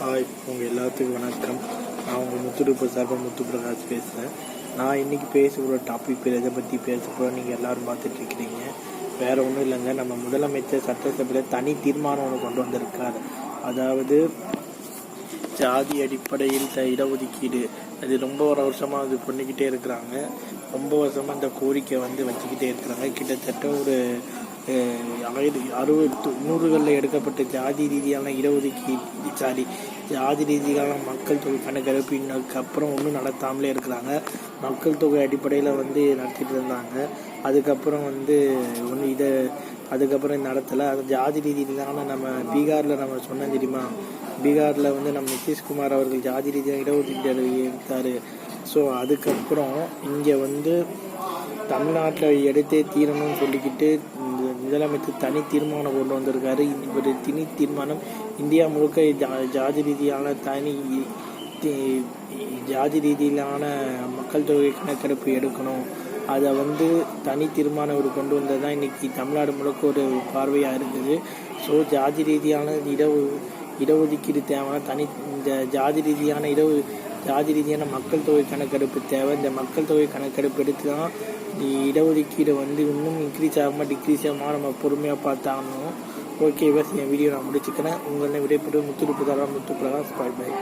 Hi உங்கள் எல்லாத்துக்கும் வணக்கம். நான் உங்கள் முத்துருப்பு சார்பாக முத்து பிரகாஷ் பேசுகிறேன் நான் இன்றைக்கி பேச போகிற டாபிக் பேர் எதை பற்றி பேச போகிறோம் நீங்கள் எல்லோரும் பார்த்துட்டு இருக்கிறீங்க. வேறு ஒன்றும் இல்லைங்க நம்ம முதலமைச்சர் சட்டசபையில் தனி தீர்மானம் ஒன்று கொண்டு வந்திருக்கார். அதாவது ஜாதி அடிப்படையில் த இடஒதுக்கீடு. அது ரொம்ப ஒரு வருஷமாக அது பண்ணிக்கிட்டே இருக்கிறாங்க. ரொம்ப வருஷமாக அந்த கோரிக்கை வந்து வச்சுக்கிட்டே இருக்கிறாங்க. கிட்டத்தட்ட ஒரு அறுபது நூறுகளில் எடுக்கப்பட்ட ஜாதி ரீதியான இடஒதுக்கீடு சாரி ஜாதி ரீதியான மக்கள் தொகை கணக்கெடுப்பு இன்னுக்கு அப்புறம் ஒன்றும் நடத்தாமலே இருக்கிறாங்க. மக்கள் தொகை அடிப்படையில் வந்து நடத்திட்டு இருந்தாங்க. அதுக்கப்புறம் வந்து ஒன்று இதை அதுக்கப்புறம் நடத்தலை. அது ஜாதி ரீதியிலான நம்ம பீகாரில் நம்ம சொன்னோம் தெரியுமா? பீகாரில் வந்து நம்ம நிதிஷ்குமார் அவர்கள் ஜாதி ரீதியாக இடஒதுக்கீடு எடுத்தார். ஸோ அதுக்கப்புறம் இங்கே வந்து தமிழ்நாட்டில் எடுத்தே தீரணும்னு சொல்லிக்கிட்டு முதலமைச்சர் தனி தீர்மானம் கொண்டு வந்திருக்காரு. இவர் தனி தீர்மானம் இந்தியா முழுக்க ஜா- ஜாதி ரீதியான தனி ஜாதி ரீதியிலான மக்கள் தொகை கணக்கெடுப்பு எடுக்கணும். அதை வந்து தனி தீர்மானம் ஒரு கொண்டு வந்தது தான் இன்றைக்கி தமிழ்நாடு முழுக்க ஒரு பார்வையாக இருக்குது ஸோ ஜாதி ரீதியான இட இடஒதுக்கீடு தேவைன்னா தனி இந்த ஜாதி ரீதியான இட ஜாதி ரீதியான மக்கள் தொகை கணக்கெடுப்பு தேவை. இந்த மக்கள் தொகை கணக்கெடுப்பு எடுத்து தான் இடஒதுக்கீடு வந்து இன்னும் இன்க்ரீஸ் ஆகாமல் டிக்ரீஸ் ஆகாமல் நம்ம பொறுமையாக பார்த்தாகணும். ஓகே பஸ் என் வீடியோ நான் முடிச்சுக்கிறேன். உங்களை விடைபெற்று முத்துருப்பு தரா முத்து பிரகாஷ் பாய் பாய்